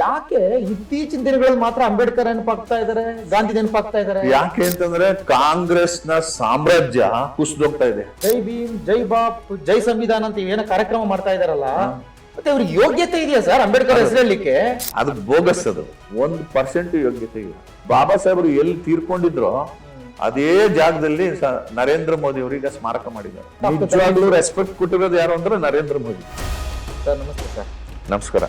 ಯಾಕೆ ಇತ್ತೀಚಿನ ದಿನಗಳಲ್ಲಿ ಮಾತ್ರ ಅಂಬೇಡ್ಕರ್ ನೆನಪಾಗ್ತಾ ಇದಾರೆ? ಗಾಂಧಿ ನೆನಪಾಗ್ತಾ ಇದಾರೆ? ಯಾಕೆ ಅಂತಂದ್ರೆ ಕಾಂಗ್ರೆಸ್ನ ಸಾಮ್ರಾಜ್ಯ ಕುಸಿದೋಗ್ತಾ ಇದೆ. ಜೈ ಭೀಮ್ ಜೈ ಬಾಪ್ ಜೈ ಸಂವಿಧಾನ ಅಂತ ಏನೋ ಕಾರ್ಯಕ್ರಮ ಮಾಡ್ತಾ ಇದಾರಲ್ಲ? ಮತ್ತೆ ಅವ್ರಿಗೆ ಯೋಗ್ಯತೆ ಇದೆಯಾ ಸರ್ ಅಂಬೇಡ್ಕರ್ ಹೆಸರು ಹೇಳಲಿಕ್ಕೆ ಅದು ಬೋಗಸ್ ಅದು. ಒಂದ್ ಪರ್ಸೆಂಟ್ ಯೋಗ್ಯತೆ ಇಲ್ಲ. ಬಾಬಾ ಸಾಹೇಬರು ಎಲ್ಲಿ ತೀರ್ಕೊಂಡಿದ್ರು ಅದೇ ಜಾಗದಲ್ಲಿ ನರೇಂದ್ರ ಮೋದಿ ಅವರಿಗೆ ಸ್ಮಾರಕ ಮಾಡಿದ್ದಾರೆ. ನಿಜವಾಗ್ಲೂ ರೆಸ್ಪೆಕ್ಟ್ ಕೊಟ್ಟಿರೋದು ಯಾರು ಅಂದ್ರೆ ನರೇಂದ್ರ ಮೋದಿ. ಸರ್ ನಮಸ್ತೆ ಸರ್. ನಮಸ್ಕಾರ.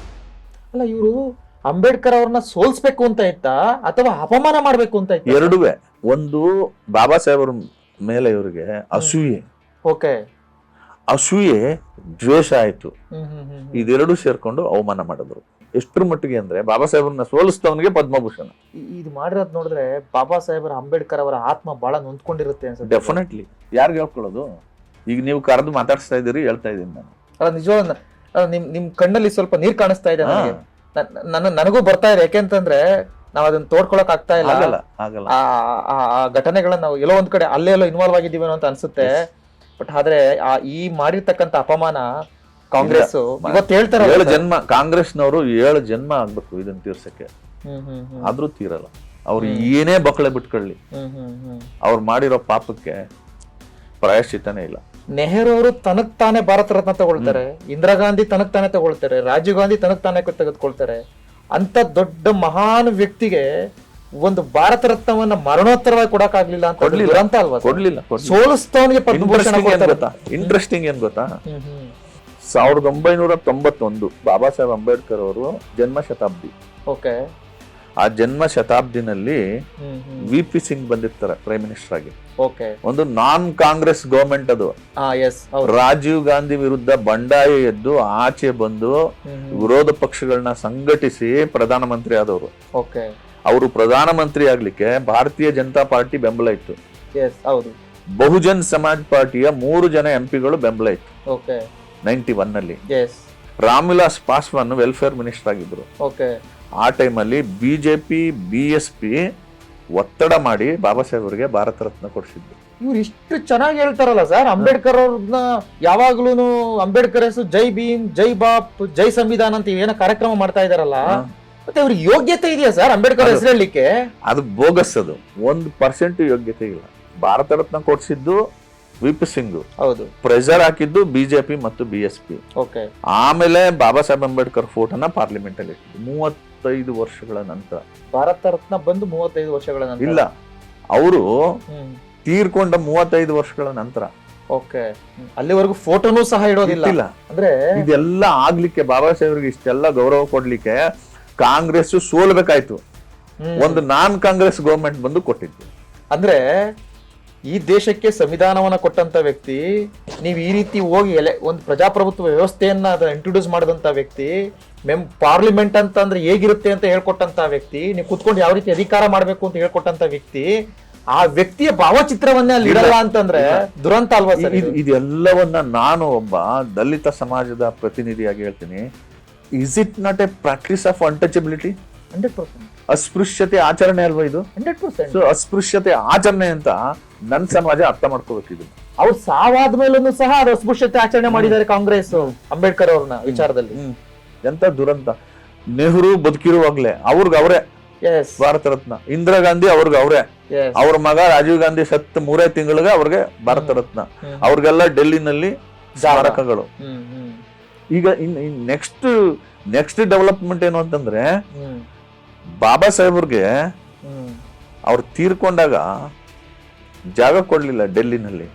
ಅಲ್ಲ ಇವರು ಅಂಬೇಡ್ಕರ್ ಅವ್ರನ್ನ ಸೋಲ್ಸ್ಬೇಕು ಅಂತ ಇತ್ತಾ? ಅಥವಾ ಅಪಮಾನ ಮಾಡ್ಬೇಕು ಅಂತ ಇತ್ತ? ಎರಡುವೆ. ಒಂದು ಬಾಬಾ ಸಾಹೇಬರ ಮೇಲೆ ಇವರಿಗೆ ಅಸೂಯೆ. ಓಕೆ. ಅಸೂಯೆ ದ್ವೇಷ ಆಯ್ತು. ಇದೆರಡು ಸೇರ್ಕೊಂಡು ಅವಮಾನ ಮಾಡಿದ್ರು. ಎಷ್ಟರ ಮಟ್ಟಿಗೆ ಅಂದ್ರೆ ಬಾಬಾ ಸಾಹೇಬ್ರನ್ನ ಸೋಲಿಸ್ತವನಿಗೆ ಪದ್ಮಭೂಷಣ. ಇದು ಮಾಡಿರೋದ್ ನೋಡಿದ್ರೆ ಬಾಬಾ ಸಾಹೇಬ್ರ ಅಂಬೇಡ್ಕರ್ ಅವರ ಆತ್ಮ ಬಹಳ ನೊಂದ್ಕೊಂಡಿರುತ್ತೆ ಅನ್ಸುತ್ತೆ. ಡೆಫಿನೆಟ್ಲಿ ಯಾರಿಗೆ ಹೇಳ್ಕೊಳ್ಳೋದು? ಈಗ ನೀವು ಕರೆದು ಮಾತಾಡ್ಸ್ತಾ ಇದ್ದೀರಿ ಹೇಳ್ತಾ ಇದ್ದೀನಿ ನಾನು. ಅಲ್ಲ ನಿಜವಾಗ್ಲೂ ನ- ಅಲ್ಲ, ನಿಮ್ ನಿಮ್ ಕಣ್ಣಲ್ಲಿ ಸ್ವಲ್ಪ ನೀರ್ ಕಾಣಿಸ್ತಾ ಇದೆ ನನಗೆ. ಹಾ. ನನ್ನ ನನಗೂ ಬರ್ತಾ ಇದೆ. ಯಾಕೆಂತಂದ್ರೆ ನಾವ್ ಅದನ್ನ ತೋಡ್ಕೊಳಕ್ ಆಗ್ತಾ ಇಲ್ಲ. ಆಗಲ್ಲ ಆಗಲ್ಲ. ಆ ಆ- ಆ ಘಟನೆಗಳನ್ನ ನಾವು ಎಲ್ಲೋ ಒಂದ್ ಕಡೆ ಅಲ್ಲೇ ಎಲ್ಲೋ ಇನ್ವಾಲ್ವ್ ಆಗಿದ್ದೀವೇನೋ ಅಂತ ಅನ್ಸುತ್ತೆ. ಬಟ್ ಆದ್ರೆ ಆ ಈ ಮಾಡಿರ್ತಕ್ಕಂತ ಅಪಮಾನ ಕಾಂಗ್ರೆಸ್ ಇವತ್ತು ಹೇಳ್ತಾರೆ ಏಳು. ಜನ್ಮ ಕಾಂಗ್ರೆಸ್ನವರು ಏಳು ಜನ್ಮ ಆಗ್ಬೇಕು ಇದನ್ನ ತೀರ್ಸಕ್ಕೆ. ಹ್ಮ್ ಹ್ಮ್ ಹ್ಮ್. ಆದ್ರೂ ತೀರಲ್ಲ. ಅವ್ರು ಏನೇ ಬಕಳೆ ಬಿಟ್ಕೊಳ್ಳಿ. ಹ್ಮ್ ಹ್ಮ್ ಹ್ಮ್. ಅವ್ರು ಮಾಡಿರೋ ಪಾಪಕ್ಕೆ ಪ್ರಾಯಶ್ಚಿತ್ತನೇ ಇಲ್ಲ. ನೆಹರು ಅವರು ತನಕ್ ತಾನೇ ಭಾರತ ರತ್ನ ತಗೊಳ್ತಾರೆ ಇಂದಿರಾ ಗಾಂಧಿ ತನಕ್ ತಾನೇ ತಗೊಳ್ತಾರೆ ರಾಜೀವ್ ಗಾಂಧಿ ತನಕ್ ತಾನೇ ತೆಗೆದುಕೊಳ್ತಾರೆ ಅಂತ ದೊಡ್ಡ ಮಹಾನ್ ವ್ಯಕ್ತಿಗೆ ಒಂದು ಭಾರತ ರತ್ನವನ್ನ ಮರಣೋತ್ತರವಾಗಿ ಕೊಡಕ್ ಆಗ್ಲಿಲ್ಲ ಅಂತ. ದುರಂತ ಅಲ್ವಾ? ಕೊಡ್ಲಿಲ್ಲ ಸೋಲಿಸ್ತವನಿಗೆ ಪದ್ಮಭೂಷಣ ಇಂಟ್ರೆಸ್ಟಿಂಗ್ ಏನ್ ಗೊತ್ತಾ? ಸಾವಿರದ ಒಂಬೈನೂರ ತೊಂಬತ್ತೊಂದು ಬಾಬಾ ಸಾಹೇಬ್ ಅಂಬೇಡ್ಕರ್ ಅವರು ಜನ್ಮ ಶತಾಬ್ದಿ. ಓಕೆ ಆ ಜನ್ಮ ಶತಾಬ್ದಿನಲ್ಲಿ ವಿ ಪಿ ಸಿಂಗ್ ಬಂದಿರ್ತಾರೆ ಪ್ರೈಮ್ ಮಿನಿಸ್ಟರ್ ಆಗಿ. ಓಕೆ. ಒಂದು ನಾನ್ ಕಾಂಗ್ರೆಸ್ ಗವರ್ಮೆಂಟ್ ಅದು ರಾಜೀವ್ ಗಾಂಧಿ ವಿರುದ್ಧ ಬಂಡಾಯ ಎದ್ದು ಆಚೆ ಬಂದು. ವಿರೋಧ ಪಕ್ಷಗಳನ್ನ ಸಂಘಟಿಸಿ ಪ್ರಧಾನಮಂತ್ರಿ ಆದವರು. ಓಕೆ. ಅವರು ಪ್ರಧಾನಮಂತ್ರಿ ಆಗ್ಲಿಕ್ಕೆ ಭಾರತೀಯ ಜನತಾ ಪಾರ್ಟಿ ಬೆಂಬಲ ಇತ್ತು. ಬಹುಜನ್ ಸಮಾಜ್ ಪಾರ್ಟಿಯ ಮೂರು ಜನ ಎಂಪಿಗಳು ಬೆಂಬಲ ಇತ್ತು. ಓಕೆ. ನೈನ್ಟಿ ಒನ್ನಲ್ಲಿ ರಾಮ್ವಿಲಾಸ್ ಪಾಸ್ವಾನ್ ವೆಲ್ಫೇರ್ ಮಿನಿಸ್ಟರ್ ಆಗಿದ್ರು. ಓಕೆ. ಆ ಟೈಮಲ್ಲಿ B J P B S P ಒತ್ತಡ ಮಾಡಿ ಬಾಬಾ ಸಾಹೇಬ್ ಅವರಿಗೆ ಭಾರತ ರತ್ನ ಕೊಡಿಸಿದ್ರು. ಇವ್ರು ಇಷ್ಟು ಚೆನ್ನಾಗಿ ಹೇಳ್ತಾರಲ್ಲ ಸರ್ ಅಂಬೇಡ್ಕರ್ ಅವ್ರನ್ನ ಯಾವಾಗ್ಲೂ ಅಂಬೇಡ್ಕರ್ ಹೆಸರು ಜೈ ಭೀಮ್ ಜೈ ಬಾಪ್ ಜೈ ಸಂವಿಧಾನ ಅಂತ ಏನೋ ಕಾರ್ಯಕ್ರಮ ಮಾಡ್ತಾ ಇದಾರಲ್ಲ ಮತ್ತೆ ಅವ್ರಿಗೆ ಯೋಗ್ಯತೆ ಇದೆಯಾ ಸರ್ ಅಂಬೇಡ್ಕರ್ ಹೆಸರು ಹೇಳಲಿಕ್ಕೆ? ಅದು ಬೋಗಸ್ ಅದು ಒಂದು ಪರ್ಸೆಂಟ್ ಯೋಗ್ಯತೆ ಇಲ್ಲ. ಭಾರತ ರತ್ನ ಕೊಡಿಸಿದ್ದು ವಿ ಪಿ ಸಿಂಗ್. ಹೌದು. ಪ್ರೆಷರ್ ಹಾಕಿದ್ದು ಬಿಜೆಪಿ ಮತ್ತು ಬಿ ಎಸ್ ಪಿ ಓಕೆ. ಆಮೇಲೆ ಬಾಬಾ ಸಾಹೇಬ್ ಅಂಬೇಡ್ಕರ್ ಫೋಟೋನ ಪಾರ್ಲಿಮೆಂಟ್ ಅಲ್ಲಿ ಇಟ್ಟಿದ್ದು ಮೂವತ್ತೈದು ವರ್ಷಗಳ ನಂತರ. ಭಾರತ ರತ್ನ ಬಂದು ಮೂವತ್ತೈದು ವರ್ಷಗಳ ನಂತರ. ಇಲ್ಲ ಅವರು ತೀರ್ಕೊಂಡ ಮೂವತ್ತೈದು ವರ್ಷಗಳ ನಂತರ. ಓಕೆ. ಅಲ್ಲಿವರೆಗೂ ಫೋಟೋನು ಸಹ ಇಡೋದಿಲ್ಲ. ಅಂದ್ರೆ ಇದೆಲ್ಲ ಆಗ್ಲಿಕ್ಕೆ ಬಾಬಾ ಸಾಹೇಬ್ರಿಗೆ ಇಷ್ಟೆಲ್ಲ ಗೌರವ ಕೊಡ್ಲಿಕ್ಕೆ ಕಾಂಗ್ರೆಸ್ ಸೋಲ್ಬೇಕಾಯ್ತು. ಒಂದು ನಾನ್ ಕಾಂಗ್ರೆಸ್ ಗೌರ್ಮೆಂಟ್ ಬಂದು ಕೊಟ್ಟಿದ್ದು. ಅಂದ್ರೆ ಈ ದೇಶಕ್ಕೆ ಸಂವಿಧಾನವನ್ನ ಕೊಟ್ಟಂತ ವ್ಯಕ್ತಿ ನೀವು ಈ ರೀತಿ ಹೋಗಿ ಎಲೆ ಒಂದು ಪ್ರಜಾಪ್ರಭುತ್ವ ವ್ಯವಸ್ಥೆಯನ್ನ ಅದನ್ನ ಇಂಟ್ರೊಡ್ಯೂಸ್ ಮಾಡಿದಂತ ವ್ಯಕ್ತಿ ಮೆಮ್ ಪಾರ್ಲಿಮೆಂಟ್ ಅಂತ ಅಂದ್ರೆ ಹೇಗಿರುತ್ತೆ ಅಂತ ಹೇಳ್ಕೊಟ್ಟಂತ ವ್ಯಕ್ತಿ ನೀವು ಕುತ್ಕೊಂಡು ಯಾವ ರೀತಿ ಅಧಿಕಾರ ಮಾಡ್ಬೇಕು ಅಂತ ಹೇಳ್ಕೊಟ್ಟಂತ ವ್ಯಕ್ತಿ ಆ ವ್ಯಕ್ತಿಯ ಭಾವಚಿತ್ರವನ್ನೇ ಅಲ್ಲಿ ಇಡಲ್ಲ ಅಂತಂದ್ರೆ ದುರಂತ ಅಲ್ವಾ ಸರ್ ಇದೆಲ್ಲವನ್ನ ನಾನು ಒಬ್ಬ ದಲಿತ ಸಮಾಜದ ಪ್ರತಿನಿಧಿಯಾಗಿ ಹೇಳ್ತೀನಿ. Is it not a practice of untouchability hundred percent. ಅಸ್ಪೃಶ್ಯತೆ ಆಚರಣೆ ಅಲ್ವಾ ಇದು? Hundred percent. ಸೊ ಅಸ್ಪೃಶ್ಯತೆ ಆಚರಣೆ ಅಂತ ನನ್ ಸಮಾಜ ಅರ್ಥ ಮಾಡ್ಕೋಬೇಕು ಇದು. ಅವ್ರು ಸಾವಾದ ಮೇಲೂ ಸಹ ಅದು ಅಸ್ಪೃಶ್ಯತೆ ಆಚರಣೆ ಮಾಡಿದ್ದಾರೆ ಕಾಂಗ್ರೆಸ್ ಅಂಬೇಡ್ಕರ್ ಅವ್ರನ್ನ ವಿಚಾರದಲ್ಲಿ. ಎಂತ ದುರಂತ. ನೆಹರು ಬದುಕಿರುವಾಗ್ಲೇ ಅವ್ರಿಗೆ ಅವರೇ. ಭಾರತ ರತ್ನ. ಇಂದಿರಾ ಗಾಂಧಿ ಅವ್ರಿಗೆ ಅವರೇ. ಅವ್ರ ಮಗ ರಾಜೀವ್ ಗಾಂಧಿ ಸತ್ ಮೂರೇ ತಿಂಗಳಿಗೆ ಅವ್ರಿಗೆ ಭಾರತ ರತ್ನ. ಅವ್ರಿಗೆಲ್ಲ ಡೆಲ್ಲಿನಲ್ಲಿ ಸ್ಮಾರಕಗಳು. ಈಗ ಇನ್ ನೆಕ್ಸ್ಟ್ ನೆಕ್ಸ್ಟ್ ಡೆವಲಪ್ಮೆಂಟ್ ಏನು ಅಂತಂದ್ರೆ ಬಾಬಾ ಸಾಹೇಬ್ರಿಗೆ ಅವ್ರು ತೀರ್ಕೊಂಡಾಗ ಜಾಗ ಕೊಡ್ಲಿಲ್ಲ ಡೆಲ್ಲಿನಲ್ಲಿ.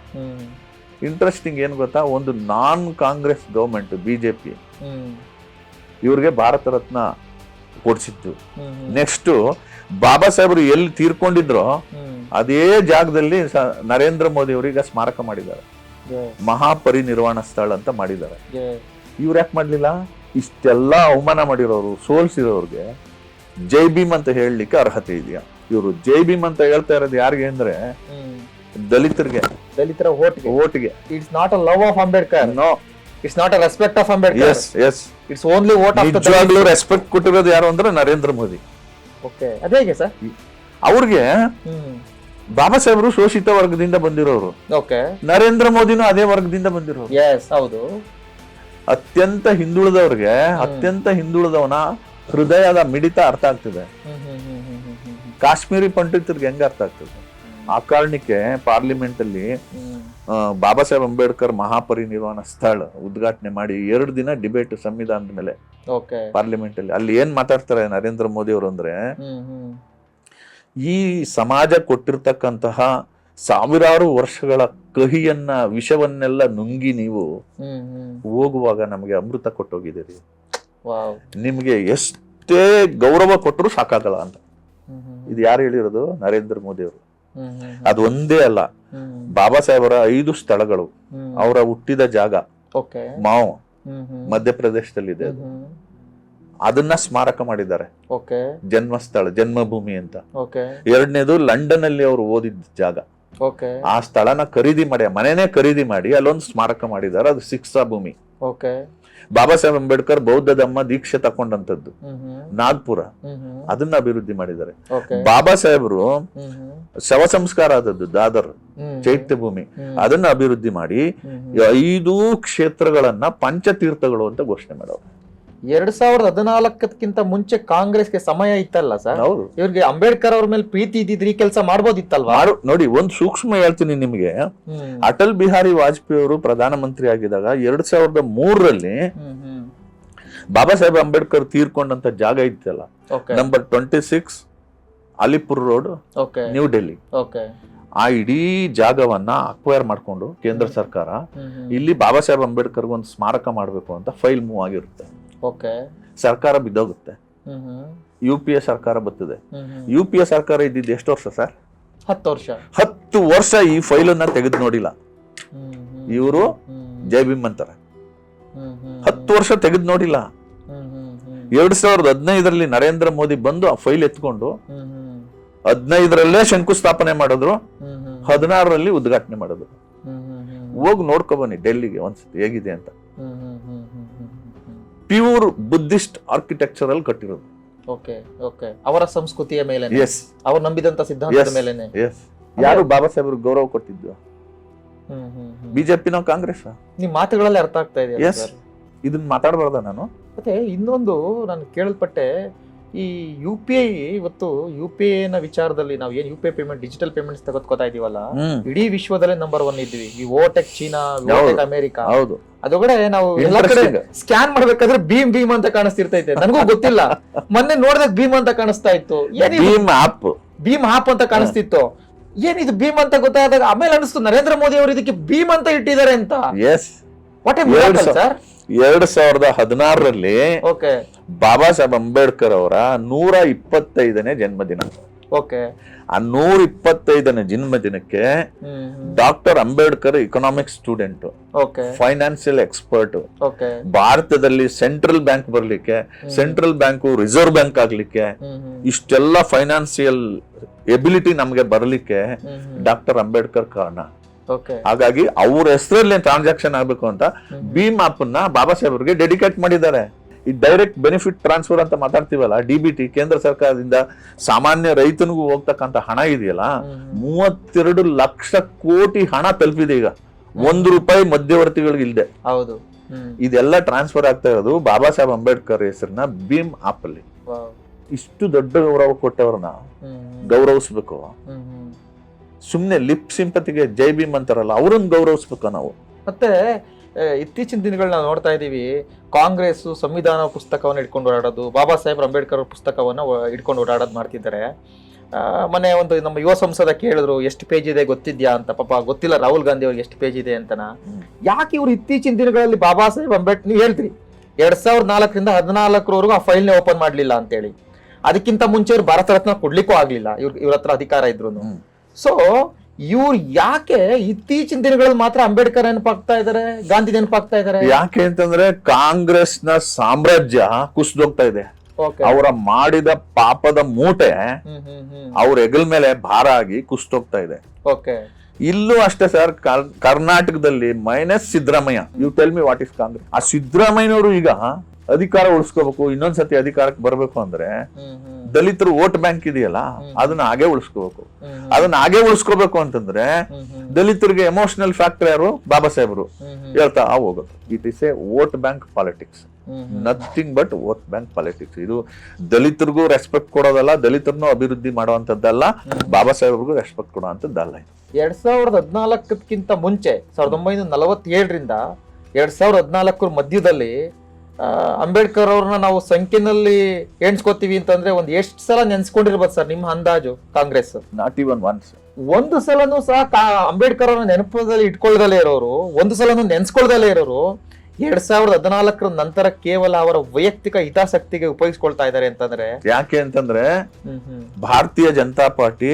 ಇಂಟ್ರೆಸ್ಟಿಂಗ್ ಏನ್ ಗೊತ್ತಾ? ಒಂದು non Congress government BJP P ಇವ್ರಿಗೆ ಭಾರತ ರತ್ನ ಕೊಡ್ಸಿತ್ತು ಹ್ಮ್ ನೆಕ್ಸ್ಟ್ ಬಾಬಾ ಸಾಹೇಬರು ಎಲ್ಲಿ ತೀರ್ಕೊಂಡಿದ್ರೋ ಅದೇ ಜಾಗದಲ್ಲಿ ನರೇಂದ್ರ ಮೋದಿ ಅವರಿಗೆ ಸ್ಮಾರಕ ಮಾಡಿದ್ದಾರೆ. ಮಹಾ ಮಹಾಪರಿನಿರ್ವಾಣ ಸ್ಥಳ ಅಂತ ಮಾಡಿದ್ದಾರೆ. ಇವ್ರು ಯಾಕೆ ಮಾಡ್ಲಿಲ್ಲ? ಇಷ್ಟೆಲ್ಲ ಅವಮಾನ ಮಾಡಿರೋರು ಸೋಲ್ಸಿರೋರ್ಗೆ ಜೈ ಭೀಮ್ ಅಂತ ಹೇಳಲಿಕ್ಕೆ ಅರ್ಹತೆ ಇದೆಯಾ? ಇವರು ಜೈ ಭೀಮ್ ಅಂತ ಹೇಳ್ತಾ ಇರೋದು ಯಾರಿಗೆ ಅಂದ್ರೆ. ದಲಿತರಿಗೆ. ದಲಿತರ ಓಟ್ಗೆ. ಓಟ್ಗೆ. It's not a love of Ambedkar no it's not a respect of Ambedkar yes yes it's only vote of ನಿಜವಾಗ್ಲೂ ರೆಸ್ಪೆಕ್ಟ್ ಕೊಟ್ಟಿರೋದು ಯಾರು ಅಂದ್ರೆ ನರೇಂದ್ರ ಮೋದಿ. ಓಕೆ ಅದೇ ಹೇಗೆ ಸರ್? ಅವ್ರಿಗೆ ಬಾಬಾ ಸಾಹೇಬ್ರು ಶೋಷಿತ ವರ್ಗದಿಂದ ಬಂದಿರೋರು. ಓಕೆ ನರೇಂದ್ರ ಮೋದಿನೂ ಅದೇ ವರ್ಗದಿಂದ ಬಂದಿರೋರು. ಎಸ್ ಹೌದು. ಅತ್ಯಂತ ಹಿಂದುಳಿದವ್ರಿಗೆ ಅತ್ಯಂತ ಹಿಂದುಳಿದವನ ಹೃದಯದ ಮಿಡಿತ ಅರ್ಥ ಆಗ್ತಿದೆ. ಕಾಶ್ಮೀರಿ ಪಂಡಿತರಿಗೆ ಹೆಂಗ ಅರ್ಥ ಆಗ್ತದೆ? ಆ ಕಾರಣಕ್ಕೆ ಪಾರ್ಲಿಮೆಂಟ್ ಅಲ್ಲಿ ಬಾಬಾ ಸಾಹೇಬ್ ಅಂಬೇಡ್ಕರ್ ಮಹಾಪರಿನಿರ್ವಾಣ ಸ್ಥಳ ಉದ್ಘಾಟನೆ ಮಾಡಿ ಎರಡು ದಿನ ಡಿಬೇಟ್ ಸಂವಿಧಾನದ ಮೇಲೆ ಪಾರ್ಲಿಮೆಂಟ್ ಅಲ್ಲಿ ಅಲ್ಲಿ ಏನ್ ಮಾತಾಡ್ತಾರೆ ನರೇಂದ್ರ ಮೋದಿ ಅವರು ಅಂದ್ರೆ ಈ ಸಮಾಜ ಕೊಟ್ಟಿರ್ತಕ್ಕಂತಹ ಸಾವಿರಾರು ವರ್ಷಗಳ ಕಹಿಯನ್ನ ವಿಷವನ್ನೆಲ್ಲ ನುಂಗಿ ನೀವು ಹೋಗುವಾಗ ನಮಗೆ ಅಮೃತ ಕೊಟ್ಟೋಗಿದ್ದೀರಿ. ನಿಮ್ಗೆ ಎಷ್ಟೇ ಗೌರವ ಕೊಟ್ಟರು ಸಾಕಾಗಲ್ಲ ಅಂತ. ಇದು ಯಾರು ಹೇಳಿರೋದು? ನರೇಂದ್ರ ಮೋದಿ ಅವರು. ಅದು ಒಂದೇ ಅಲ್ಲ. ಬಾಬಾ ಸಾಹೇಬರ ಐದು ಸ್ಥಳಗಳು. ಅವರ ಹುಟ್ಟಿದ ಜಾಗ. ಮಾವು. ಮಧ್ಯಪ್ರದೇಶದಲ್ಲಿದೆ ಅದು. ಅದನ್ನ ಸ್ಮಾರಕ ಮಾಡಿದ್ದಾರೆ. ಜನ್ಮಸ್ಥಳ ಜನ್ಮಭೂಮಿ ಅಂತ. ಎರಡನೇದು ಲಂಡನ್ ಅಲ್ಲಿ ಅವರು ಓದಿದ ಜಾಗ. ಆ ಸ್ಥಳನ ಖರೀದಿ ಮಾಡಿ ಮನೆನೇ ಖರೀದಿ ಮಾಡಿ ಅಲ್ಲೊಂದು ಸ್ಮಾರಕ ಮಾಡಿದ್ದಾರೆ. ಅದು ಶಿಕ್ಷಾ ಭೂಮಿ. ಬಾಬಾ ಸಾಹೇಬ್ ಅಂಬೇಡ್ಕರ್ ಬೌದ್ಧ ಧಮ್ಮ ದೀಕ್ಷೆ ತಕೊಂಡಂತದ್ದು ನಾಗ್ಪುರ. ಅದನ್ನ ಅಭಿವೃದ್ಧಿ ಮಾಡಿದ್ದಾರೆ. ಬಾಬಾ ಸಾಹೇಬರು ಶವ ಸಂಸ್ಕಾರ ಆದದ್ದು ದಾದರ್ ಚೈತ್ಯ ಭೂಮಿ. ಅದನ್ನ ಅಭಿವೃದ್ಧಿ ಮಾಡಿ ಐದು ಕ್ಷೇತ್ರಗಳನ್ನ ಪಂಚತೀರ್ಥಗಳು ಅಂತ ಘೋಷಣೆ ಮಾಡೋರು. ಎರಡ್ ಸಾವಿರದ ಹದಿನಾಲ್ಕಕ್ಕಿಂತ ಮುಂಚೆ ಕಾಂಗ್ರೆಸ್ಗೆ ಸಮಯ ಇತ್ತಲ್ಲ ಸರ್? ಹೌದು. ಇವ್ರಿಗೆ ಅಂಬೇಡ್ಕರ್ ಅವ್ರ ಮೇಲೆ ಪ್ರೀತಿ ಇದ್ದಿದ್ರೆ ಈ ಕೆಲಸ ಮಾಡ್ಬೋದಿತ್ತಲ್ವಾ? ಮಾಡು ನೋಡಿ ಒಂದ್ ಸೂಕ್ಷ್ಮ ಹೇಳ್ತೀನಿ ನಿಮ್ಗೆ. ಅಟಲ್ ಬಿಹಾರಿ ವಾಜಪೇಯಿ ಅವರು ಪ್ರಧಾನಮಂತ್ರಿ ಆಗಿದಾಗ ಎರಡ್ ಸಾವಿರದ ಮೂರರಲ್ಲಿ ಬಾಬಾ ಸಾಹೇಬ್ ಅಂಬೇಡ್ಕರ್ ತೀರ್ಕೊಂಡಂತ ಜಾಗ ಇತ್ತಲ್ಲ? Okay number twenty six Alipur road okay new Delhi okay ಆ ಇಡೀ ಜಾಗವನ್ನ ಅಕ್ವೈರ್ ಮಾಡ್ಕೊಂಡು ಕೇಂದ್ರ ಸರ್ಕಾರ ಇಲ್ಲಿ ಬಾಬಾ ಸಾಹೇಬ್ ಅಂಬೇಡ್ಕರ್ ಒಂದು ಸ್ಮಾರಕ ಮಾಡಬೇಕು ಅಂತ ಫೈಲ್ ಮೂವ್ ಆಗಿರುತ್ತೆ. ಓಕೆ. ಸರ್ಕಾರ ಬಿದ್ದೋಗುತ್ತೆ. ಯು ಪಿ ಎ ಸರ್ಕಾರ ಬರ್ತದೆ. ಯು ಪಿ ಎ ಸರ್ಕಾರ ಇದ್ದಿದ್ದು ಎಷ್ಟು ವರ್ಷ ಸರ್? ಹತ್ತು ವರ್ಷ. ಹತ್ತು ವರ್ಷ ಈ ಫೈಲನ್ನ ತೆಗೆದು ನೋಡಿಲ್ಲ. ಇವರು ಜೈ ಭೀಮ್ ಅಂತಾರೆ. ಹತ್ತು ವರ್ಷ ತೆಗೆದು ನೋಡಿಲ್ಲ. ಎರಡ್ ಸಾವಿರದ ಹದಿನೈದರಲ್ಲಿ ನರೇಂದ್ರ ಮೋದಿ ಬಂದು ಆ ಫೈಲ್ ಎತ್ಕೊಂಡು ಹದಿನೈದರಲ್ಲೇ ಶಂಕುಸ್ಥಾಪನೆ ಮಾಡಿದ್ರು. ಹದಿನಾರರಲ್ಲಿ ಉದ್ಘಾಟನೆ ಮಾಡಿದ್ರು. ಹೋಗಿ ನೋಡ್ಕೊ ಬನ್ನಿ ಡೆಲ್ಲಿಗೆ ಒಂದ್ಸತಿ ಹೇಗಿದೆ ಅಂತ. ಪ್ಯೂರ್ ಬುದ್ಧಿಸ್ಟ್ ಆರ್ಕಿಟೆಕ್ಚರ್ ಅಲ್ಲಿ ಕಟ್ಟಿರೋದು. ಓಕೆ ಓಕೆ ಅವರ ಸಂಸ್ಕೃತಿಯ ಮೇಲೆ ಎಸ್ ಅವರು ನಂಬಿದಂತ ಸಿದ್ಧಾಂತದ Yes. ಮೇಲೆನೆ? ಎಸ್ ಯಾರು ಬಾಬಾ ಸಾಹೇಬ್ರು ಗೌರವ ಕೊಟ್ಟಿದ್ದು? ಹ್ಮ್ ಹ್ಮ್ ಹ್ಮ್. ಬಿಜೆಪಿನೋ ಕಾಂಗ್ರೆಸ್ ನಿಮ್ ಮಾತುಗಳಲ್ಲಿ ಅರ್ಥ ಆಗ್ತಾ ಇದೆ ಎಸ್ ಇದನ್ನ ಮಾತಾಡಬಾರ್ದ ನಾನು? ಮತ್ತೆ ಇನ್ನೊಂದು ನಾನು ಕೇಳಲ್ಪಟ್ಟೆ ಈ ಯು ಪಿ ಐ ಇವತ್ತು ಯು ಪಿ ಐ ನ ವಿಚಾರದಲ್ಲಿ ನಾವು ಏನ್ U P I payment digital payments ತಗೋತಾ ಇದೀವಲ್ಲ? ಇಡೀ ವಿಶ್ವದಲ್ಲೇ ನಂಬರ್ ಒನ್ ಇದ್ವಿ. ಈ ಓಟೆಕ್ ಚೀನಾ ಓಟೆಕ್ ಅಮೆರಿಕಾ. ಹೌದು. ಅದೊಗಡೆ ನಾವು ಎಲ್ಲಾ ಕಡೆ Interesting. ಸ್ಕ್ಯಾನ್ ಮಾಡ್ಬೇಕಾದ್ರೆ ಭೀಮ್ ಭೀಮ್ ಅಂತ ಕಾಣಿಸ್ತಿರ್ತೈತೆ. ನನಗೂ ಗೊತ್ತಿಲ್ಲ. ಮೊನ್ನೆ ನೋಡಿದಾಗ ಭೀಮ್ ಅಂತ ಕಾಣಿಸ್ತಾ ಇತ್ತು. ಭೀಮ್ ಆಪ್ ಭೀಮ್ ಆಪ್ ಅಂತ ಕಾಣಿಸ್ತಿತ್ತು. ಏನಿದು ಭೀಮ್ ಅಂತ ಗೊತ್ತಾದಾಗ ಆಮೇಲೆ ಅನಿಸ್ತು ನರೇಂದ್ರ ಮೋದಿ ಅವರು ಇದಕ್ಕೆ ಭೀಮ್ ಅಂತ ಇಟ್ಟಿದ್ದಾರೆ ಅಂತ. ಎಸ್ ವಾಟ್ ಎ ಎರಡು ಸರ್ ಎರಡ್ ಸಾವಿರದ ಹದಿನಾರರಲ್ಲಿ ಓಕೆ ಬಾಬಾ ಸಾಹೇಬ್ ಅಂಬೇಡ್ಕರ್ ಅವರ ನೂರ ಇಪ್ಪತ್ತೈದನೇ ಜನ್ಮದಿನ. ಓಕೆ. ಆ ನೂರ ಇಪ್ಪತ್ತೈದನೇ ಜನ್ಮದಿನಕ್ಕೆ doctor Ambedkar economic student financial expert ಭಾರತದಲ್ಲಿ ಸೆಂಟ್ರಲ್ ಬ್ಯಾಂಕ್ ಬರ್ಲಿಕ್ಕೆ ಸೆಂಟ್ರಲ್ ಬ್ಯಾಂಕು ರಿಸರ್ವ್ ಬ್ಯಾಂಕ್ ಆಗ್ಲಿಕ್ಕೆ ಇಷ್ಟೆಲ್ಲ ಫೈನಾನ್ಸಿಯಲ್ ಎಬಿಲಿಟಿ ನಮಗೆ ಬರಲಿಕ್ಕೆ ಡಾಕ್ಟರ್ ಅಂಬೇಡ್ಕರ್ ಕಾರಣ. ಹಾಗಾಗಿ ಅವ್ರ ಹೆಸರಲ್ಲಿ ಟ್ರಾನ್ಸಾಕ್ಷನ್ ಆಗ್ಬೇಕು ಅಂತ ಭೀಮ್ ಆಪ್ನ ಬಾಬಾ ಸಾಹೇಬ್ ಅವ್ರಿಗೆ ಡೆಡಿಕೇಟ್ ಮಾಡಿದ್ದಾರೆ. ಈ ಡೈರೆಕ್ಟ್ ಬೆನಿಫಿಟ್ ಟ್ರಾನ್ಸ್ಫರ್ ಅಂತ ಮಾತಾಡ್ತೀವಲ್ಲ ಡಿ ಬಿ ಟಿ ಕೇಂದ್ರ ಸರ್ಕಾರದಿಂದ ಸಾಮಾನ್ಯ ರೈತನಿಗೂ ಹೋಗ್ತಕ್ಕಂತ ಹಣ ಇದೆಯಲ್ಲ ಮೂವತ್ತೆರಡು ಲಕ್ಷ ಕೋಟಿ ಹಣ ತಲುಪಿದೆ ಈಗ. ಒಂದು ರೂಪಾಯಿ ಮಧ್ಯವರ್ತಿಗಳಿಗೆ ಇಲ್ಲದೆ ಹೌದು. ಇದೆಲ್ಲ ಟ್ರಾನ್ಸ್ಫರ್ ಆಗ್ತಾ ಇರೋದು ಬಾಬಾ ಸಾಹೇಬ್ ಅಂಬೇಡ್ಕರ್ ಹೆಸರಿನ ಭೀಮ್ ಆಪ್ ಅಲ್ಲಿ ಇಷ್ಟು ದೊಡ್ಡ ಗೌರವ ಕೊಟ್ಟವ್ರನ್ನ ಗೌರವಿಸ್ಬೇಕು. ಸುಮ್ನೆ ಲಿಪ್ ಸಿಂಪತಿಗೆ ಜೈ ಭೀಮ್ ಅಂತಾರಲ್ಲ ಅವ್ರನ್ನ ಗೌರವಿಸ್ಬೇಕು ನಾವು. ಮತ್ತೆ ಇತ್ತೀಚಿನ ದಿನಗಳು ನಾವು ನೋಡ್ತಾ ಇದ್ದೀವಿ. ಕಾಂಗ್ರೆಸ್ ಸಂವಿಧಾನ ಪುಸ್ತಕವನ್ನು ಇಟ್ಕೊಂಡು ಓಡಾಡೋದು ಬಾಬಾ ಸಾಹೇಬ್ ಅಂಬೇಡ್ಕರ್ ಪುಸ್ತಕವನ್ನು ಇಟ್ಕೊಂಡು ಓಡಾಡೋದು ಮಾಡ್ತಿದ್ದಾರೆ. ಮೊನ್ನೆ ಒಂದು ನಮ್ಮ ಯುವ ಸಂಸದ ಕೇಳಿದ್ರು ಎಷ್ಟು ಪೇಜ್ ಇದೆ ಗೊತ್ತಿದ್ಯಾ? ಅಂತ. ಪಾಪ ಗೊತ್ತಿಲ್ಲ ರಾಹುಲ್ ಗಾಂಧಿ ಅವ್ರಿಗೆ ಎಷ್ಟು ಪೇಜ್ ಇದೆ ಅಂತನ. ಯಾಕೆ ಇವರು ಇತ್ತೀಚಿನ ದಿನಗಳಲ್ಲಿ ಬಾಬಾ ಸಾಹೇಬ್ ಅಂಬೇಡ್ಕರ್ ನೀವು ಹೇಳ್ತೀರಿ ಎರಡ್ ಸಾವಿರದ ನಾಲ್ಕರಿಂದ ಹದಿನಾಲ್ಕರವರೆಗೂ ಆ ಫೈಲ್ನೇ ಓಪನ್ ಮಾಡಲಿಲ್ಲ ಅಂತೇಳಿ. ಅದಕ್ಕಿಂತ ಮುಂಚೆ ಅವ್ರು ಭಾರತ ರತ್ನ ಕೊಡ್ಲಿಕ್ಕೂ ಆಗ್ಲಿಲ್ಲ ಇವ್ರ ಇವ್ರ ಹತ್ರ ಅಧಿಕಾರ ಇದ್ರು. ಸೊ ಇವ್ರು ಯಾಕೆ ಇತ್ತೀಚಿನ ದಿನಗಳಲ್ಲಿ ಮಾತ್ರ ಅಂಬೇಡ್ಕರ್ ನೆನಪಾಗ್ತಾ ಇದಾರೆ ಗಾಂಧಿ ನೆನಪಾಗ್ತಾ ಇದಾರೆ? ಯಾಕೆ ಅಂತಂದ್ರೆ ಕಾಂಗ್ರೆಸ್ನ ಸಾಮ್ರಾಜ್ಯ ಕುಸಿದೋಗ್ತಾ ಇದೆ. ಅವರ ಮಾಡಿದ ಪಾಪದ ಮೂಟೆ ಅವ್ರ ಹೆಗಲ್ ಮೇಲೆ ಭಾರ ಆಗಿ ಕುಸಿದೋಗ್ತಾ ಇದೆ. ಓಕೆ ಇಲ್ಲೂ ಅಷ್ಟೇ ಸರ್ ಕರ್ನಾಟಕದಲ್ಲಿ minus Siddaramaiah. You tell me what is Congress ಆ ಸಿದ್ದರಾಮಯ್ಯನವರು ಈಗ ಅಧಿಕಾರ ಉಳಿಸ್ಕೋಬೇಕು ಇನ್ನೊಂದ್ಸತಿ ಅಧಿಕಾರಕ್ಕೆ ಬರಬೇಕು ಅಂದ್ರೆ ದಲಿತರು ವೋಟ್ ಬ್ಯಾಂಕ್ ಇದೆಯಲ್ಲ ಅದನ್ನ ಹಾಗೆ ಉಳಿಸ್ಕೋಬೇಕು. ಅದನ್ನ ಹಾಗೆ ಉಳಿಸ್ಕೋಬೇಕು ಅಂತಂದ್ರೆ ದಲಿತರಿಗೆ ಎಮೋಷನಲ್ ಫ್ಯಾಕ್ಟರ್ ಯಾರು? ಬಾಬಾ ಸಾಹೇಬರು. ಹೇಳ್ತಾ ಹೋಗೋದು. It is a vote bank politics nothing but vote bank politics ಇದು ದಲಿತರಿಗೂ ರೆಸ್ಪೆಕ್ಟ್ ಕೊಡೋದಲ್ಲ ದಲಿತರನ್ನು ಅಭಿವೃದ್ಧಿ ಮಾಡುವಂತದ್ದಲ್ಲ ಬಾಬಾ ಸಾಹೇಬ್ರಿಗೂ ರೆಸ್ಪೆಕ್ಟ್ ಕೊಡುವಂತದ್ದಲ್ಲ ಇದು. ಎರಡ್ ಸಾವಿರದ ಹದಿನಾಲ್ಕಕ್ಕಿಂತ ಮುಂಚೆ ಸಾವಿರದ ಒಂಬೈನೂರ ನಲವತ್ತೇಳರಿಂದ ಎರಡ್ ಸಾವಿರದ ಹದಿನಾಲ್ಕರ ಮಧ್ಯದಲ್ಲಿ ಅಂಬೇಡ್ಕರ್ ಅವ್ರನ್ನ ನಾವು ಸಂಖ್ಯೆನಲ್ಲಿ ಎಣ್ಸ್ಕೊತೀವಿ ಅಂತಂದ್ರೆ ಒಂದ್ ಎಷ್ಟು ಸಲ ನೆನ್ಸ್ಕೊಂಡಿರ್ಬೋದು ಸರ್ ನಿಮ್ಮ ಅಂದಾಜು ಕಾಂಗ್ರೆಸ್? ನಾಟ್ ಇವನ್ ಒನ್ಸ್ ಒಂದು ಸಲನೂ ಸಹ ಅಂಬೇಡ್ಕರ್ ಅವ್ರನ್ನ ನೆನಪದಲ್ಲಿ ಇಟ್ಕೊಳ್ದಲೇ ಇರೋರು ಒಂದು ಸಲನೂ ನೆನ್ಸ್ಕೊಳ್ದಲೇ ಇರೋರು ಎರಡ್ ಸಾವಿರದ ಹದಿನಾಲ್ಕರ ನಂತರ ಕೇವಲ ಅವರ ವೈಯಕ್ತಿಕ ಹಿತಾಸಕ್ತಿಗೆ ಉಪಯೋಗಿಸ್ಕೊಳ್ತಾ ಇದ್ದಾರೆ ಅಂತಂದ್ರೆ ಯಾಕೆ ಅಂತಂದ್ರೆ ಭಾರತೀಯ ಜನತಾ ಪಾರ್ಟಿ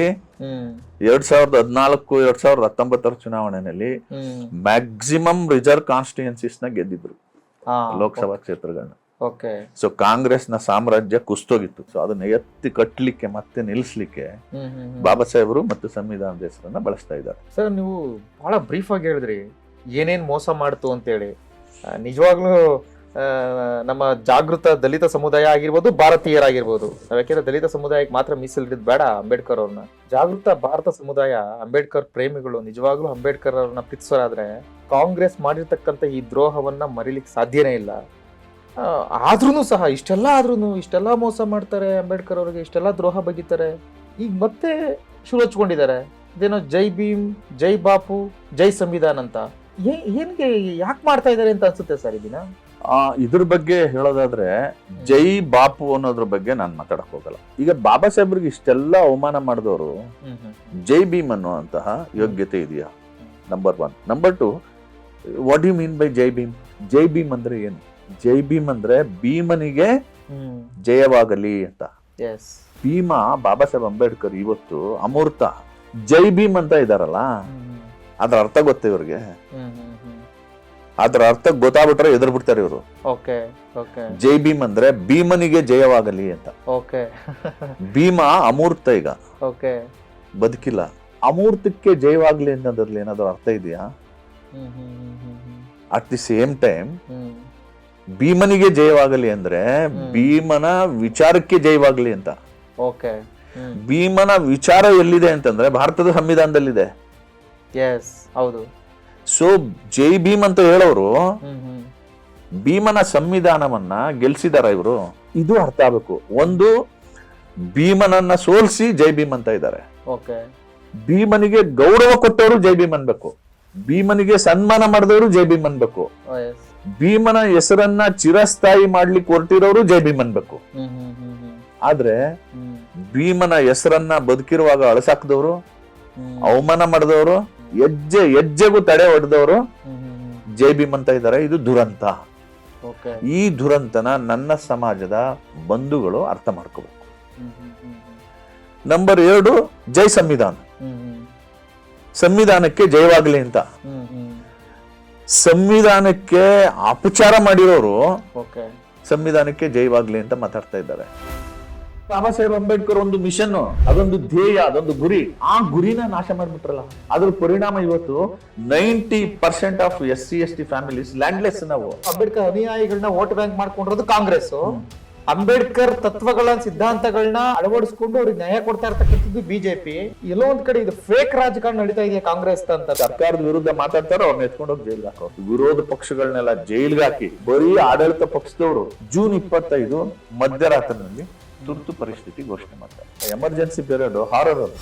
ಎರಡ್ ಸಾವಿರದ ಹದಿನಾಲ್ಕು ಎರಡ್ ಸಾವಿರದ ಹತ್ತೊಂಬತ್ತರ ಚುನಾವಣೆಯಲ್ಲಿ ಮ್ಯಾಕ್ಸಿಮಮ್ ರಿಸರ್ವ್ ಕಾನ್ಸ್ಟಿಟ್ಯೂನ್ಸೀಸ್ನ ಗೆದ್ದಿದ್ರು ಲೋಕಸಭಾ ಕ್ಷೇತ್ರಗಳನ್ನ. ಓಕೆ. ಸೊ ಕಾಂಗ್ರೆಸ್ನ ಸಾಮ್ರಾಜ್ಯ ಕುಸ್ತೋಗಿತ್ತು. ಸೊ ಅದನ್ನ ಎತ್ತಿ ಕಟ್ಟಲಿಕ್ಕೆ ಮತ್ತೆ ನಿಲ್ಲಿಸ್ಲಿಕ್ಕೆ ಬಾಬಾ ಸಾಹೇಬರು ಮತ್ತು ಸಂವಿಧಾನದ ಹೆಸರನ್ನ ಬಳಸ್ತಾ ಇದ್ದಾರೆ. ಸರ್ ನೀವು ಬಹಳ ಬ್ರೀಫ್ ಆಗಿ ಹೇಳಿದ್ರಿ. ಏನೇನ್ ಮೋಸ ಮಾಡ್ತು ಅಂತೇಳಿ. ನಿಜವಾಗ್ಲೂ ನಮ್ಮ ಜಾಗೃತ ದಲಿತ ಸಮುದಾಯ ಆಗಿರ್ಬೋದು, ಭಾರತೀಯರಾಗಿರ್ಬೋದು. ಯಾಕೆಂದ್ರೆ ದಲಿತ ಸಮುದಾಯಕ್ಕೆ ಮಾತ್ರ ಮೀಸಲಿಡಿದ್ ಬೇಡ ಅಂಬೇಡ್ಕರ್ ಅವ್ರನ್ನ. ಜಾಗೃತ ಭಾರತ ಸಮುದಾಯ, ಅಂಬೇಡ್ಕರ್ ಪ್ರೇಮಿಗಳು, ನಿಜವಾಗ್ಲೂ ಅಂಬೇಡ್ಕರ್ ಅವ್ರನ್ನ ಪ್ರೀತಿಸೋರಾದ್ರೆ, ಕಾಂಗ್ರೆಸ್ ಮಾಡಿರ್ತಕ್ಕಂಥ ಈ ದ್ರೋಹವನ್ನ ಮರಿಲಿಕ್ಕೆ ಸಾಧ್ಯನೇ ಇಲ್ಲ. ಆದ್ರೂ ಸಹ, ಇಷ್ಟೆಲ್ಲ ಆದ್ರೂ ಇಷ್ಟೆಲ್ಲ ಮೋಸ ಮಾಡ್ತಾರೆ ಅಂಬೇಡ್ಕರ್ ಅವ್ರಿಗೆ, ಇಷ್ಟೆಲ್ಲ ದ್ರೋಹ ಬಗಿತಾರೆ ಈಗ ಮತ್ತೆ ಶುರು ಹಚ್ಕೊಂಡಿದ್ದಾರೆ. ಇದೇನೋ ಜೈ ಭೀಮ್, ಜೈ ಬಾಪು, ಜೈ ಸಂವಿಧಾನ ಅಂತ. ಏನ್ಗೆ ಯಾಕೆ ಮಾಡ್ತಾ ಇದ್ದಾರೆ ಅಂತ ಅನ್ಸುತ್ತೆ ಸರ್ ಇದನ್ನ ಆ ಇದ್ರ ಬಗ್ಗೆ ಹೇಳೋದಾದ್ರೆ ಜೈ ಬಾಪು ಅನ್ನೋದ್ರ ಬಗ್ಗೆ ನಾನು ಮಾತಾಡಕ್ ಹೋಗಲ್ಲ. ಈಗ ಬಾಬಾ ಸಾಹೇಬ್ರಿಗೆ ಇಷ್ಟೆಲ್ಲ ಅವಮಾನ ಮಾಡಿದವರು ಜೈ ಭೀಮ್ ಅನ್ನುವಂತಹ ಯೋಗ್ಯತೆ ಇದೆಯಾ? Number one number two what you mean by Jai Bhim? Jai Bhim ಅಂದ್ರೆ ಏನು? ಜೈ ಭೀಮ್ ಅಂದ್ರೆ ಭೀಮನಿಗೆ ಜಯವಾಗಲಿ ಅಂತ. ಭೀಮ ಬಾಬಾ ಸಾಹೇಬ್ ಅಂಬೇಡ್ಕರ್ ಇವತ್ತು ಅಮೂರ್ತ ಜೈ ಭೀಮ್ ಅಂತ ಇದಾರಲ್ಲ? ಅದ್ರ ಅರ್ಥ ಗೊತ್ತ ಇವ್ರಿಗೆ. ಅದ್ರ ಅರ್ಥ ಗೊತ್ತಾಗ್ಬಿಟ್ರೆ ಎದುರು ಬಿಡ್ತಾರೆ ಇವರು. Okay okay. ಜೈ ಭೀಮ್ ಅಂದ್ರೆ ಭೀಮನಿಗೆ ಜಯವಾಗಲಿ ಅಂತ. ಓಕೆ. ಭೀಮ ಅಮೂರ್ತ ಈಗ. ಓಕೆ. ಬದುಕಿಲ್ಲ. ಅಮೂರ್ತಕ್ಕೆ ಜಯವಾಗ್ಲಿ ಅನ್ನೋದ್ರಲ್ಲಿ ಏನಾದ್ರು ಅರ್ಥ ಇದೆಯಾ? ಅಟ್ ದಿ ಸೇಮ್ ಟೈಮ್ ಭೀಮನಿಗೆ ಜಯವಾಗಲಿ ಅಂದ್ರೆ ಭೀಮನ ವಿಚಾರಕ್ಕೆ ಜಯವಾಗಲಿ ಅಂತ. ಓಕೆ. ಭೀಮನ ವಿಚಾರ ಎಲ್ಲಿದೆ ಅಂತಂದ್ರೆ ಭಾರತದ ಸಂವಿಧಾನದಲ್ಲಿದೆ. ಎಸ್ ಹೌದು. ಸೊ ಜೈ ಭೀಮ್ ಅಂತ ಹೇಳೋರು ಭೀಮನ ಸಂವಿಧಾನವನ್ನ ಗೆಲ್ಸಿದಾರ ಇವರು. ಇದು ಅರ್ಥ ಆಗಬೇಕು. ಒಂದು ಭೀಮನನ್ನ ಸೋಲ್ಸಿ ಜೈ ಭೀಮ್ ಅಂತ ಇದ್ದಾರೆ ಓಕೆ ಭೀಮನಿಗೆ ಗೌರವ ಕೊಟ್ಟವರು ಜೈ ಭೀಮ್ ಅನ್ಬೇಕು. ಭೀಮನಿಗೆ ಸನ್ಮಾನ ಮಾಡಿದವರು ಜೈ ಭೀಮ್ ಅನ್ಬೇಕು. ಭೀಮನ ಹೆಸರನ್ನ ಚಿರಸ್ಥಾಯಿ ಮಾಡ್ಲಿಕ್ಕೆ ಹೊರಟಿರೋರು ಜೈ ಭೀಮ್ ಅನ್ಬೇಕು. ಆದ್ರೆ ಭೀಮನ ಹೆಸರನ್ನ ಬದುಕಿರುವಾಗ ಅಳಸಾಕ್ದವ್ರು ಅವಮಾನ ಮಾಡಿದವರು ಹೆಜ್ಜೆ ಹೆಜ್ಜೆಗೂ ತಡೆ ಹೊಡೆದವರು ಜೆ ಭೀಮ್ ಅಂತ ಇದ್ದಾರೆ. ಇದು ದುರಂತ. ಈ ದುರಂತನ ನನ್ನ ಸಮಾಜದ ಬಂಧುಗಳು ಅರ್ಥ ಮಾಡ್ಕೋಬೇಕು. ನಂಬರ್ ಎರಡು ಜೈ ಸಂವಿಧಾನ. ಸಂವಿಧಾನಕ್ಕೆ ಜಯವಾಗಲಿ ಅಂತ. ಸಂವಿಧಾನಕ್ಕೆ ಅಪಚಾರ ಮಾಡಿರೋರು ಸಂವಿಧಾನಕ್ಕೆ ಜಯವಾಗ್ಲಿ ಅಂತ ಮಾತಾಡ್ತಾ ಇದ್ದಾರೆ. ಬಾಬಾ ಸಾಹೇಬ್ ಅಂಬೇಡ್ಕರ್ ಒಂದು ಮಿಷನ್ ಅದೊಂದು ಧ್ಯೇಯ ಅದೊಂದು ಗುರಿ. ಆ ಗುರಿನ ನಾಶ ಮಾಡ್ಬಿಟ್ರಲ್ಲ. ಅದ್ರ ಪರಿಣಾಮ ಇವತ್ತು ninety percent of S C S T families landless ನಾವು. ಅಂಬೇಡ್ಕರ್ ಅನುಯಾಯಿಗಳನ್ನ ವೋಟ್ ಬ್ಯಾಂಕ್ ಮಾಡ್ಕೊಂಡಿರೋದು ಕಾಂಗ್ರೆಸ್ ಅಂಬೇಡ್ಕರ್ ತತ್ವಗಳ ಸಿದ್ಧಾಂತಗಳನ್ನ ಅಳವಡಿಸಿಕೊಂಡು ಅವ್ರಿಗೆ ನ್ಯಾಯ ಕೊಡ್ತಾ ಇರ್ತಕ್ಕಂಥದ್ದು ಬಿಜೆಪಿ. ಎಲ್ಲೋ ಒಂದ್ ಕಡೆ ಇದು ಫೇಕ್ ರಾಜಕಾರಣ ನಡೀತಾ ಇದೆಯಾ ಕಾಂಗ್ರೆಸ್ ಅಂತ ಸರ್ಕಾರದ ವಿರುದ್ಧ ಮಾತಾಡ್ತಾರೋ ಅವ್ರನ್ನ ಎತ್ಕೊಂಡು ಹೋಗಿ ಜೈಲ್ಗೆ ಹಾಕೋ. ವಿರೋಧ ಪಕ್ಷಗಳನ್ನೆಲ್ಲ ಜೈಲ್ಗೆ ಹಾಕಿ. ಬರೀ ಆಡಳಿತ ಪಕ್ಷದವರು. ಜೂನ್ ಇಪ್ಪತ್ತೈದು ಮಧ್ಯರಾತ್ರಿನಲ್ಲಿ ತುರ್ತು ಪರಿಸ್ಥಿತಿ ಘೋಷಣೆ ಮಾಡ್ತಾರೆ. ಎಮರ್ಜೆನ್ಸಿ ಪೀರಿಯಡ್ ಹಾರರ್ ಅದು.